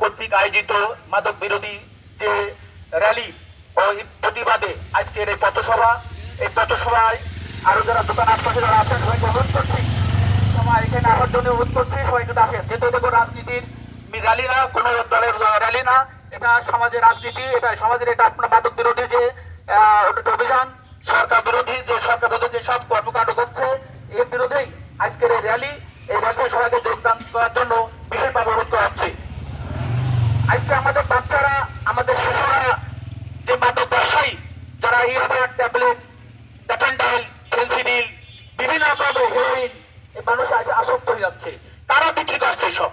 কর্তৃক আয়োজিত মাদক বিরোধী যে র্যালি ও প্রতিবাদে আজকের এই পথসভা, এই পথসভায় আরও যারা দোকান আশপাশে যারা আছেন, সবাইকে অনুরোধ করছি। সময় এখানে আমার জন্য অনুরোধ করছি, সবাই একটু আসেন। যেহেতু দেখো রাজনীতির র্যালি না, কোনো দলের র্যালি না, এটা সমাজের রাজনীতি, এটা সমাজের এটা আপনার মাদক বিরোধী যে অভিযান, সরকার বিরোধী যে, সরকার বিরোধী যে সব কর্মকাণ্ড করছে এর বিরোধেই আজকের এই র্যালি, এই র্যালিতে সবাইকে যোগদান করার জন্য বিশেষভাবে অনুরোধ করা হচ্ছে আজকে আমাদের বাচ্চারা আমাদের শিশুরা যে মাদক ব্যবসায়ী যারা ইয়াবার ট্যাবলেট ড্যাফেন্ডাইল ফেন্সিডিল, বিভিন্ন রকমের হেরোইন মানুষ আজ আসক্ত হয়ে যাচ্ছে। তারা বিক্রি করছে এসব।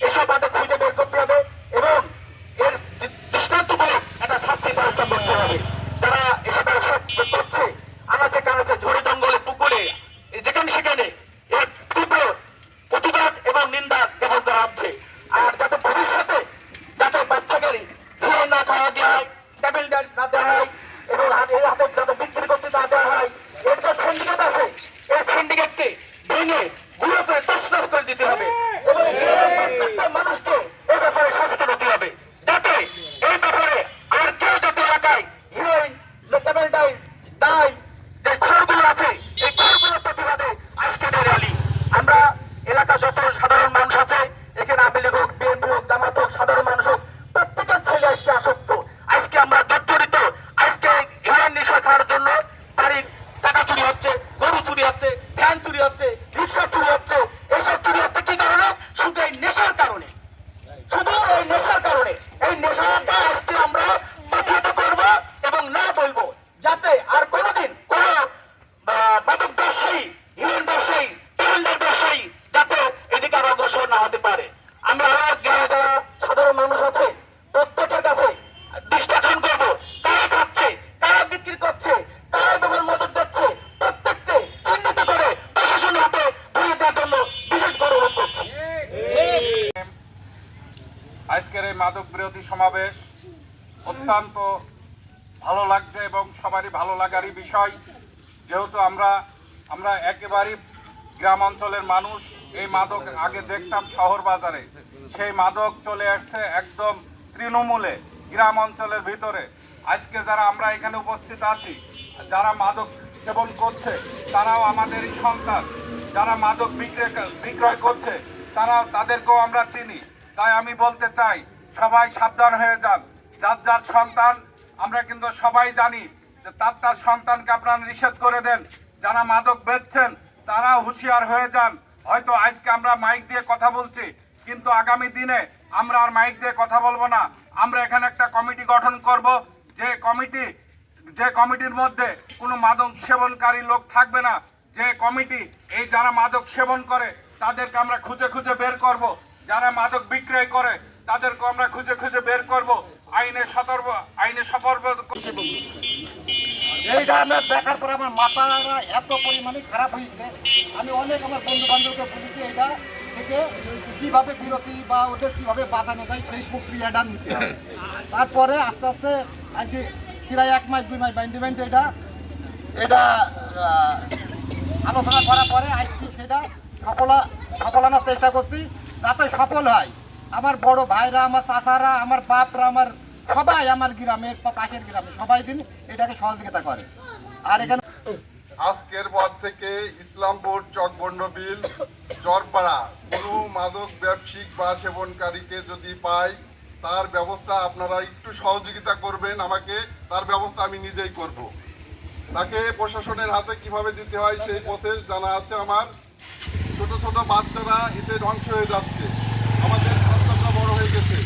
এসব আমাদের খুঁজে বের করতে হবে এবং এর দৃ- দৃষ্টান্তমূলক একটা শাস্তি ব্যবস্থা করতে হবে যারা এসব ব্যবসা করছে আমাদের কারণ হচ্ছে ঝড়ে জঙ্গলে পুকুরে এই যেখানে সেখানে এর তীব্র প্রতিবাদ এবং নিন্দা জ্ঞাপন করা হচ্ছে আর যাতে ভবিষ্যতে যাতে বাচ্চাকে ধুয়ে না খাওয়া দেওয়া হয় টেবিল না দেওয়া হয় এবং হাতে এই হাতে যাতে বিক্রি করতে না দেওয়া হয় এর যে সিন্ডিকেট আছে এই সিন্ডিকেটকে ভেঙে গুঁড়ো করে তসনস করে দিতে হবে। Reach out আজকের এই মাদক বিরোধী সমাবেশ অত্যন্ত ভালো লাগছে এবং সবারই ভালো লাগারই বিষয়। যেহেতু আমরা আমরা একেবারেই গ্রাম অঞ্চলের মানুষ, এই মাদক আগে দেখতাম শহর বাজারে। সেই মাদক চলে আসছে একদম তৃণমূলে, গ্রাম অঞ্চলের ভিতরে। আজকে যারা আমরা এখানে উপস্থিত আছি, যারা মাদক সেবন করছে, তারাও আমাদেরই সন্তান। যারা মাদক বিক্রয় বিক্রয় করছে তারা তাদেরকেও আমরা চিনি। তাই আমি বলতে চাই, সবাই সাবধান হয়ে যান। যার যার সন্তান, আমরা কিন্তু সবাই জানি যে তার তার সন্তানকে আপনারা নিষেধ করে দেন। যারা মাদক বেচছেন তারা হুঁশিয়ার হয়ে যান। হয়তো আজকে আমরা মাইক দিয়ে কথা বলছি, কিন্তু আগামী দিনে আমরা আর মাইক দিয়ে কথা বলব না। আমরা এখানে একটা কমিটি গঠন করব। যে কমিটি, যে কমিটির মধ্যে কোনো মাদক সেবনকারী লোক থাকবে না। যে কমিটি, এই যারা মাদক সেবন করে, তাদেরকে আমরা খুঁজে খুঁজে বের করব। যারা মাদক বিক্রয় করে, তাদেরকে আমরা খুঁজে খুঁজে বের করব। আইনে সতর্ক আইনে সতর্ক এইটা আমার দেখার পর আমার মাথাটা এত পরিমাণে খারাপ হয়েছে আমি অনেক আমার বন্ধু বান্ধবকে বলেছি এটা থেকে কীভাবে বিরতি বা ওদের কীভাবে বাঁচানো যায় সেই প্রক্রিয়াটা নিতে হবে? তারপরে আস্তে আস্তে আজকে প্রায় এক মাস, দুই মাস বাইন্দে বাইন্দে এটা এটা আলোচনা করার পরে আজকে সেটা সফল আনার চেষ্টা করছি। যাতে সফল হয়। আমার বড় ভাইরা, আমার চাচারা, আমার বাপরা, আমার সবাই আমার গ্রামের পাশের গ্রামে সবাই দিন এটাকে সহযোগিতা করে। আর এখানে আজকের পর থেকে ইসলামপুর চকবন্ডবিল চরপাড়া কোনো মাদক ব্যবসায়িক বা সেবনকারীকে যদি পাই, তার ব্যবস্থা আপনারা একটু সহযোগিতা করবেন আমাকে, তার ব্যবস্থা আমি নিজেই করব। তাকে প্রশাসনের হাতে কীভাবে দিতে হয় সেই পথে জানা আছে আমার। ছোট ছোট বাচ্চারা এতে ধ্বংস হয়ে যাচ্ছে। আমাদের সন্তানরা বড় হয়ে গেছে।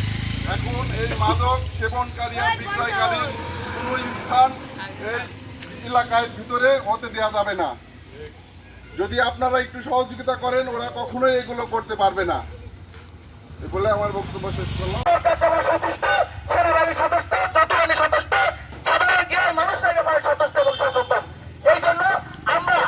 এখন এই মাদক সেবনকারী আর বিক্রয়কারীর কোনো স্থান এই এলাকার ভিতরে হতে দেওয়া যাবে না। যদি আপনারা একটু সহযোগিতা করেন, ওরা কখনোই এগুলো করতে পারবে না। বলে আমার বক্তব্য শেষ করলাম সরকার যেমন সন্তুষ্ট সেনাবাহিনী সন্তুষ্ট যতখানি সন্তুষ্ট সাধারণ গ্রামের মানুষরা একেবারে সন্তুষ্ট এবং সচেতন এই জন্য আমরা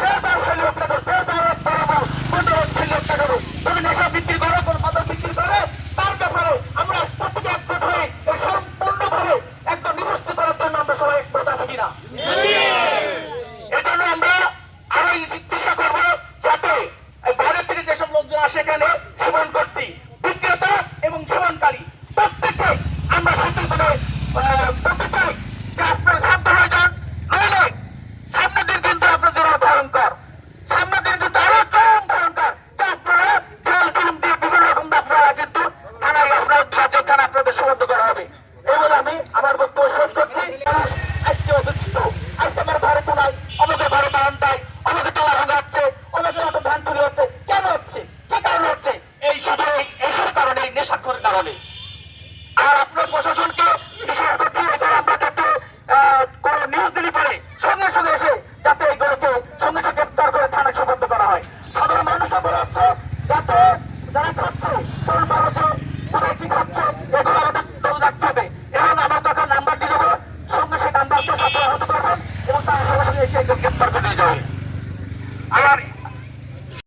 যে তার ছেলে হোক না কেন, যে তার বাড়াবো কোনো ছেলে হোক না কেন, যদি নেশা বিক্রি করে কোনো মাদক বিক্রি করে তার ব্যাপারে আমরা প্রত্যেকে একজোট হয়ে এই সম্পূর্ণভাবে একদম নিরস্ত করার জন্য আমরা সবাই একমত আছি Ha ha ha!